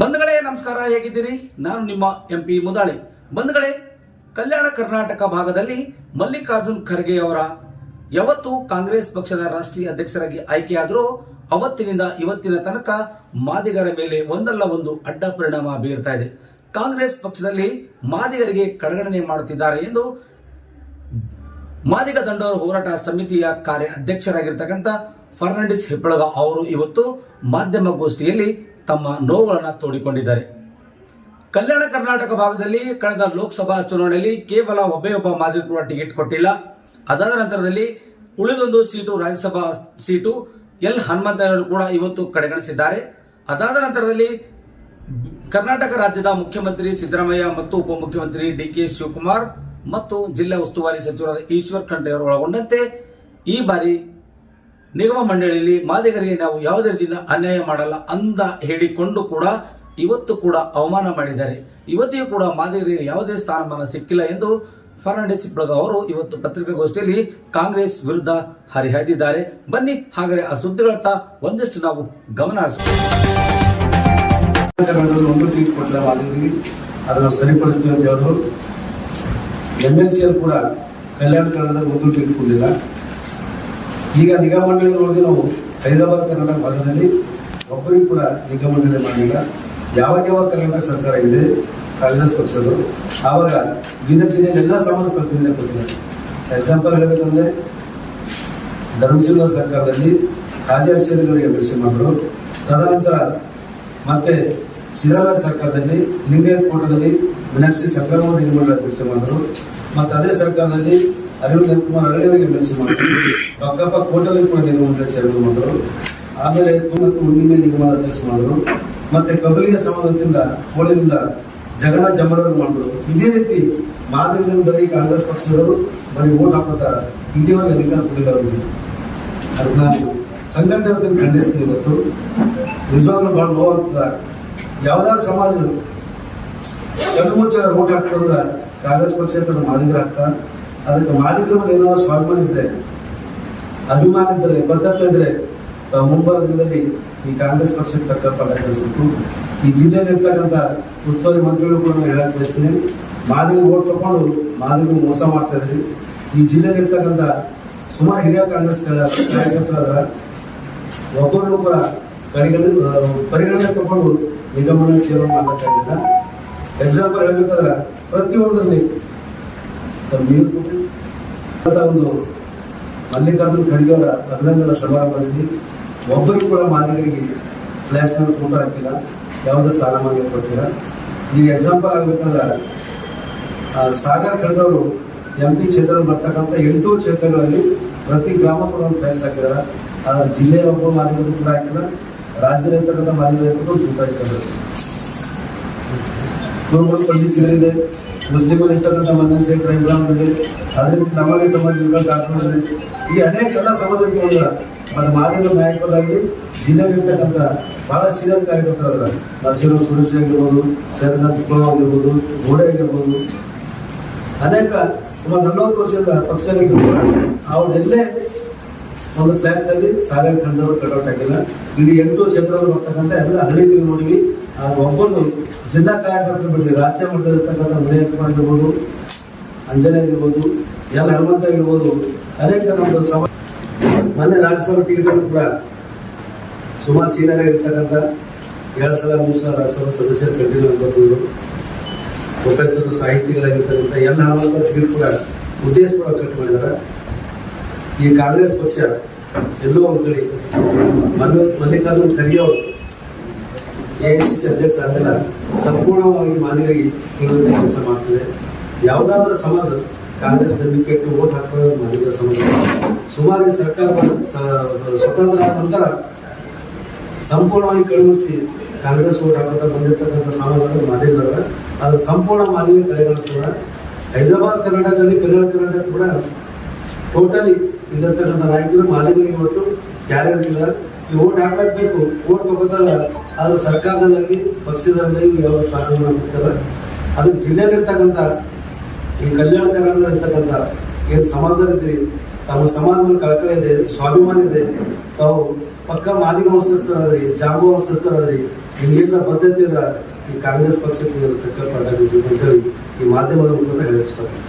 ಬಂಧುಗಳೇ, ನಮಸ್ಕಾರ, ಹೇಗಿದ್ದೀರಿ? ನಾನು ನಿಮ್ಮ ಎಂ ಪಿ ಮುದಾಳಿ. ಬಂಧುಗಳೇ, ಕಲ್ಯಾಣ ಕರ್ನಾಟಕ ಭಾಗದಲ್ಲಿ ಮಲ್ಲಿಕಾರ್ಜುನ್ ಖರ್ಗೆ ಅವರ ಯಾವತ್ತು ಕಾಂಗ್ರೆಸ್ ಪಕ್ಷದ ರಾಷ್ಟ್ರೀಯ ಅಧ್ಯಕ್ಷರಾಗಿ ಆಯ್ಕೆಯಾದರೂ ಅವತ್ತಿನಿಂದ ಇವತ್ತಿನ ತನಕ ಮಾದಿಗರ ಮೇಲೆ ಒಂದಲ್ಲ ಒಂದು ಅಡ್ಡ ಪರಿಣಾಮ ಬೀರ್ತಾ ಇದೆ. ಕಾಂಗ್ರೆಸ್ ಪಕ್ಷದಲ್ಲಿ ಮಾದಿಗರಿಗೆ ಕಡೆಗಣನೆ ಮಾಡುತ್ತಿದ್ದಾರೆ ಎಂದು ಮಾದಿಗ ದಂಡೋರ ಹೋರಾಟ ಸಮಿತಿಯ ಕಾರ್ಯ ಅಧ್ಯಕ್ಷರಾಗಿರ್ತಕ್ಕಂಥ ಫರ್ನಾಂಡಿಸ್ ಹೆಬ್ಬಳಗ ಅವರು ಇವತ್ತು ಮಾಧ್ಯಮ ಗೋಷ್ಠಿಯಲ್ಲಿ ತಮ್ಮ ನೋವುಗಳನ್ನು ತೋಡಿಕೊಂಡಿದ್ದಾರೆ. ಕಲ್ಯಾಣ ಕರ್ನಾಟಕ ಭಾಗದಲ್ಲಿ ಕಳೆದ ಲೋಕಸಭಾ ಚುನಾವಣೆಯಲ್ಲಿ ಕೇವಲ ಒಬ್ಬೇ ಒಬ್ಬ ಮಾಜಿ ಕೂಡ ಟಿಕೆಟ್ ಕೊಟ್ಟಿಲ್ಲ. ಅದಾದ ನಂತರದಲ್ಲಿ ಉಳಿದೊಂದು ಸೀಟು ರಾಜ್ಯಸಭಾ ಸೀಟು ಎಲ್ ಹನುಮಂತಯ್ಯವರು ಕೂಡ ಇವತ್ತು ಕಡೆಗಣಿಸಿದ್ದಾರೆ. ಅದಾದ ನಂತರದಲ್ಲಿ ಕರ್ನಾಟಕ ರಾಜ್ಯದ ಮುಖ್ಯಮಂತ್ರಿ ಸಿದ್ದರಾಮಯ್ಯ ಮತ್ತು ಉಪಮುಖ್ಯಮಂತ್ರಿ ಡಿ ಕೆ ಶಿವಕುಮಾರ್ ಮತ್ತು ಜಿಲ್ಲಾ ಉಸ್ತುವಾರಿ ಸಚಿವರಾದ ಈಶ್ವರ್ ಖಂಡ್ರೆ ಅವರು ಒಳಗೊಂಡಂತೆ ಈ ಬಾರಿ ನಿಗಮ ಮಂಡಳಿಯಲ್ಲಿ ಮಾದಿಗರಿಗೆ ನಾವು ಯಾವುದೇ ರೀತಿಯಿಂದ ಅನ್ಯಾಯ ಮಾಡಲ್ಲ ಅಂದ ಹೇಳಿಕೊಂಡು ಕೂಡ ಇವತ್ತು ಕೂಡ ಅವಮಾನ ಮಾಡಿದ್ದಾರೆ. ಇವತ್ತಿಗೂ ಕೂಡ ಮಾದಿಗರಿಗೆ ಯಾವುದೇ ಸ್ಥಾನಮಾನ ಸಿಕ್ಕಿಲ್ಲ ಎಂದು ಫರ್ನಾಂಡಿಸ್ ಬಳಗ ಅವರು ಇವತ್ತು ಪತ್ರಿಕಾಗೋಷ್ಠಿಯಲ್ಲಿ ಕಾಂಗ್ರೆಸ್ ವಿರುದ್ಧ ಹರಿಹಾಯ್ದಿದ್ದಾರೆ. ಬನ್ನಿ ಹಾಗಾದರೆ ಆ ಸುದ್ದಿಗಳತ್ತ ಒಂದಿಷ್ಟು ನಾವು ಗಮನ ಅದನ್ನು ಸರಿಪಡಿಸ್ತೀವಿ ಅಂತ ಹೇಳಿದ್ರು. ಎಂ ಎಲ್ ಕೂಡ ಕಲ್ಯಾಣ ಕನ್ನಡದಲ್ಲಿ ಒಂದು ಟೀಟ್ ಕೊಡಲಿಲ್ಲ ಈಗ ನಿಗಮ ಮಂಡಳಿ ನೋಡಿ ನಾವು ಹೈದರಾಬಾದ್, ಕರ್ನಾಟಕ ಭಾಗದಲ್ಲಿ ಒಬ್ಬರಿಗೂ ಕೂಡ ನಿಗಮ ಮಂಡಳಿ ಮಾಡಲಿಲ್ಲ. ಯಾವಾಗ ಯಾವಾಗ ಕರ್ನಾಟಕ ಸರ್ಕಾರ ಇದೆ, ಕಾಂಗ್ರೆಸ್ ಪಕ್ಷದ್ದು ಆವಾಗ ವಿನಂತಿನಲ್ಲಿ ಎಲ್ಲ ಸಮಾಜ ಪ್ರತಿನಿಧಿ ಕೊಟ್ಟಿದ್ದಾರೆ. ಎಕ್ಸಾಂಪಲ್ ಹೇಳಬೇಕಂದ್ರೆ ಧರ್ಮಸಿಂಹ ಸರ್ಕಾರದಲ್ಲಿ ಕಾಜಿ ಹರ್ಷರಿಗೆ ಎಂ ಎಲ್ ಸಿ ಮಾಡಿದ್ರು. ತದನಂತರ ಮತ್ತೆ ಶಿರಾಲ ಸರ್ಕಾರದಲ್ಲಿ ಲಿಂಗಾಯತ್ ಕೋಟದಲ್ಲಿ ಮೀನಾಕ್ಷಿ ಸಕ್ರಮ ನಿರ್ಮಾಣ ಅಧ್ಯಕ್ಷ ಮಾಡಿದ್ರು. ಮತ್ತೆ ಅದೇ ಸರ್ಕಾರದಲ್ಲಿ ಅರವಿಂದ್ ಕುಮಾರ್ ಅರಳಿಯವರಿಗೆ ಮೆಲ್ಸಿ ಮಾಡಿದ್ರು ಪಕ್ಕಪ್ಪ ಕೋಟಲ್ಲಿ ಕೂಡ ನಿರ್ಮಾಣ ಚೇರ್ಮನ್ ಮಾಡಿದ್ರು. ಆಮೇಲೆ ಮತ್ತು ಹುಣ್ಣಿಮೆ ನಿಗಮ ಅಧ್ಯಕ್ಷ ಮಾಡಿದ್ರು. ಮತ್ತೆ ಕಬಲಿನ ಸಂಬಂಧದಿಂದ ಕೋಳಿನಿಂದ ಜಗನ್ನಾಥ್ ಜಮರವರು ಮಾಡಿದ್ರು. ಇದೇ ರೀತಿ ಮಾದರಿಯಿಂದ ಬರೀ ಕಾಂಗ್ರೆಸ್ ಪಕ್ಷದವರು ಬರೀ ಓಟ್ ಹಾಕೋತ ಇದೇವರೆಗೆ ಅಧಿಕಾರ ಕೊಡಿಲ್ಲ ಅದನ್ನ ಸಂಘಟನೆ ಖಂಡಿಸ್ತೀನಿ ಇವತ್ತು. ನಿಜವಾಗ್ಲೂ ಬಹಳ ನೋವಾಗ್ತದ ಯಾವ್ದಾದ್ರು ಸಮಾಜ ಕಣ್ಮುಚ್ಚ ಓಟ್ ಹಾಕ್ತಂದ್ರ ಕಾಂಗ್ರೆಸ್ ಪಕ್ಷ ಮಾದರಿ ಅದಕ್ಕೆ ಮಾದಿಗರ ಮೇಲೆ ಏನಾದ್ರು ಸ್ವಾಭಿಮಾನ ಇದ್ರೆ ಅಭಿಮಾನ ಇದ್ರೆ ಬದ್ಧತೆ ಇದ್ರೆ ಮುಂಬರುವ ದಿನದಲ್ಲಿ ಈ ಕಾಂಗ್ರೆಸ್ ಪಕ್ಷಕ್ಕೆ ತಕ್ಕ ಪಾಠ ಕಲಿಸ್ಬೇಕು ಈ ಜಿಲ್ಲೆಯಲ್ಲಿರ್ತಕ್ಕಂಥ ಉಸ್ತುವಾರಿ ಮಂತ್ರಿಗಳು ಕೂಡ ಹೇಳಕ್ ಬಯಸ್ತೀನಿ. ಮಾದಿಗ ಓಟ್ ತಗೊಂಡು ಮಾದಿಗ ಮೋಸ ಮಾಡ್ತಾ ಇದ್ರಿ. ಈ ಜಿಲ್ಲೆಯಲ್ಲಿರ್ತಕ್ಕಂಥ ಸುಮಾರು ಹಿರಿಯ ಕಾಂಗ್ರೆಸ್ ಕಾರ್ಯಕರ್ತರಾದ್ರ ಒಬ್ಬರು ಕೂಡ ಕಡೆಗಳ ಪರಿಗಣನೆ ತಗೊಂಡು ನಿಗಮನ ಚೇರ್ಮನ್ ಮಾಡಬೇಕಾಗಿಲ್ಲ. ಎಕ್ಸಾಂಪಲ್ ಹೇಳ್ಬೇಕಾದ್ರೆ ಪ್ರತಿಯೊಂದರಲ್ಲಿ ನೀರು ಒಂದು ಮಲ್ಲಿಕಾರ್ಜುನ ಖರ್ಗೆ ಅವರ ಅಭಿನಂದನಾ ಸಮಾರಂಭದಲ್ಲಿ ಒಬ್ಬರು ಕೂಡ ಮಾಲೀಕರಿಗೆ ಫ್ಲಾಶ್ನಲ್ಲಿ ಫೋಟೋ ಹಾಕಿಲ್ಲ, ಯಾವುದೇ ಸ್ಥಾನಮಾನ ಕೊಟ್ಟಿಲ್ಲ. ಈಗ ಎಕ್ಸಾಂಪಲ್ ಆಗ್ಬೇಕಂದ್ರೆ ಸಾಗರ್ ಖಂಡವರು ಎಂ ಪಿ ಕ್ಷೇತ್ರದಲ್ಲಿ ಬರ್ತಕ್ಕಂಥ ಎಂಟು ಕ್ಷೇತ್ರಗಳಲ್ಲಿ ಪ್ರತಿ ಗ್ರಾಮ ಕೂಡ ಒಂದು ಫ್ಲಾಶ್ ಹಾಕಿದಾರೆ ಆದ್ರೆ ಜಿಲ್ಲೆಯ ಒಬ್ಬ ಮಾಲೀಕರು ಕೂಡ ಹಾಕಿಲ್ಲ ರಾಜ್ಯದಲ್ಲಿ ಇರ್ತಕ್ಕಂಥ ಕೂಡ ಫೋಟೋ ಹಾಕಿದ್ದಾರೆ ಪಂಡಿತ್ ಇದೆ ಮುಸ್ಲಿಮರು ಇರ್ತಕ್ಕಂಥ ಮಂದಿರ ಪ್ರೋಗ್ರಾಮ್ ಇದೆ ಅದೇ ರೀತಿ ನಮ್ಮಲ್ಲಿ ಸಮಾಜ ವಿಭಾಗ ಡಾಕ್ಟರ್ ಇದೆ. ಈ ಅನೇಕ ಎಲ್ಲ ಸಮಾಜಗಳು ಮತ್ತು ಮಾಧ್ಯಮ ನಾಯಕರಾಗಿ ಜಿಲ್ಲೆಗಿರ್ತಕ್ಕಂಥ ಬಹಳ ಸೀನಿಯರ್ ಕಾರ್ಯಕರ್ತರಲ್ಲ ನರಸಿಂಹ ಸುರೇಶ್ ಆಗಿರ್ಬೋದು ಶರಣ ಕುಮಾರ್ ಆಗಿರ್ಬೋದು, ಗೋಡೆ ಆಗಿರ್ಬೋದು. ಅನೇಕ ಸುಮಾರು ನಲವತ್ತು ವರ್ಷದ ಪಕ್ಷದಲ್ಲಿ ಅವರೆಲ್ಲೇ ಒಂದು ಫ್ಲಾಕ್ಸ್ ಅಲ್ಲಿ ಕಂಡವರು ಕಟೌಟ್ ಆಗಿಲ್ಲ. ಇಡೀ ಎಂಟು ಕ್ಷೇತ್ರಗಳು ಬರ್ತಕ್ಕಂಥ ಎಲ್ಲ ಹಳ್ಳಿಗಳು ನೋಡಿವಿ. ಒಬ್ಬರು ಜಿಲ್ಲಾ ಕಾರ್ಯಕರ್ತರು ಬಿಡಿ ರಾಜ್ಯ ಮಟ್ಟದಲ್ಲಿರ್ತಕ್ಕಂಥ ಮನೆಯ ಇರ್ಬೋದು, ಅಂಜನ ಆಗಿರ್ಬೋದು ಎಲ್ಲ ಹನುಮಂತ ಆಗಿರ್ಬೋದು ಅನೇಕ ನಮ್ಮ ಸಭಾ ಮೊನ್ನೆ ರಾಜ್ಯಸಭಾ ಟಿಕೆಟ್ ಕೂಡ ಸುಮಾರು ಸೀನಿಯರ್ ಆಗಿರ್ತಕ್ಕಂಥ ಎರಡು ಸಲ, ಮೂರು ಸಲ ರಾಜ್ಯಸಭಾ ಸದಸ್ಯರು ಕಂಟಿನ್ಯೂ ಪ್ರೊಫೆಸರ್ ಸಾಹಿತಿಗಳಾಗಿರ್ತಕ್ಕಂಥ ಎಲ್ಲ ಹನುಮಂತ ಟಿಕೆಟ್ ಕೂಡ ಉದ್ದೇಶಪೂರ್ವಕ ಕಟ್ ಮಾಡಿದ್ದಾರೆ ಈ ಕಾಂಗ್ರೆಸ್ ಪಕ್ಷ ಎಲ್ಲೋ ಒಂದು ಕಡೆ ಮಲ್ಲಿಕಾರ್ಜುನ ಖರ್ಗೆ ಅವರು ಎಐಸಿಸಿ ಅಧ್ಯಕ್ಷ ಆದ್ಮೇಲೆ ಸಂಪೂರ್ಣವಾಗಿ ಮಾದರಿ ತಿಳುವಳಿಕೆ ಕೆಲಸ ಮಾಡ್ತದೆ. ಯಾವುದಾದ್ರೂ ಸಮಾಜ ಕಾಂಗ್ರೆಸ್ ನಂಬಿಕೆ ಓಟ್ ಹಾಕೋದು ಮಾದಿಗರ ಸಮಾಜ. ಸುಮಾರು ಸರ್ಕಾರ ಸ್ವತಂತ್ರ ಆದ ನಂತರ ಸಂಪೂರ್ಣವಾಗಿ ಕಡಿಮುಚ್ಚಿ ಕಾಂಗ್ರೆಸ್ ಓಟ್ ಹಾಕೋತ ಬಂದಿರ್ತಕ್ಕಂಥ ಸಮಾಜಗಳು ಮಾದಿಗರ ಅದು ಸಂಪೂರ್ಣ ಮಾದಿಗ ಕೂಡ ಹೈದರಾಬಾದ್, ಕರ್ನಾಟಕದಲ್ಲಿ ಕನ್ನಡ, ಕರ್ನಾಟಕ ಕೂಡ ಟೋಟಲಿ ಇಲ್ಲಿರ್ತಕ್ಕಂಥ ನಾಯಕರು ಮಾಲಿನ್ಯ ಒಟ್ಟು ಕ್ಯಾರಿಯರ್ ಇಲ್ಲ ಈ ಓಟ್ ಹಾಕ್ಲಾಕ್ಬೇಕು ಓಟ್ ತಗೋತಾರ ಅದು ಸರ್ಕಾರದಲ್ಲಿ ಪಕ್ಷದಲ್ಲಿ ಯಾವ ಸ್ಥಾನ ಮಾಡ್ತಾರೆ ಅದಕ್ಕೆ ಜಿಲ್ಲೆಯಲ್ಲಿರ್ತಕ್ಕಂಥ, ಈ ಕಲ್ಯಾಣ ಕರ್ನಾಟಕದಲ್ಲಿರ್ತಕ್ಕಂಥ ಏನು ಸಮಾಜದಲ್ಲಿದ್ದೀರಿ ತಮ್ಮ ಸಮಾಜದ ಕಳಕಳಿ ಇದೆ, ಸ್ವಾಭಿಮಾನ ಇದೆ, ತಾವು ಪಕ್ಕ ಮಾದಿಗ ವಂಶಸ್ಥರಾದ್ರಿ ಜಾಗೋ ವಂಶಸ್ಥರಾದ್ರಿ ಹಿಂಗೇನ ಬದ್ಧತೆ ಇದ್ರ ಈ ಕಾಂಗ್ರೆಸ್ ಪಕ್ಷಕ್ಕೆ ಅಂತ ಹೇಳಿ ಈ ಮಾಧ್ಯಮದ ಮುಖಾಂತರ ಹೇಳಿ ಇಷ್ಟಪಡ್ತೀನಿ.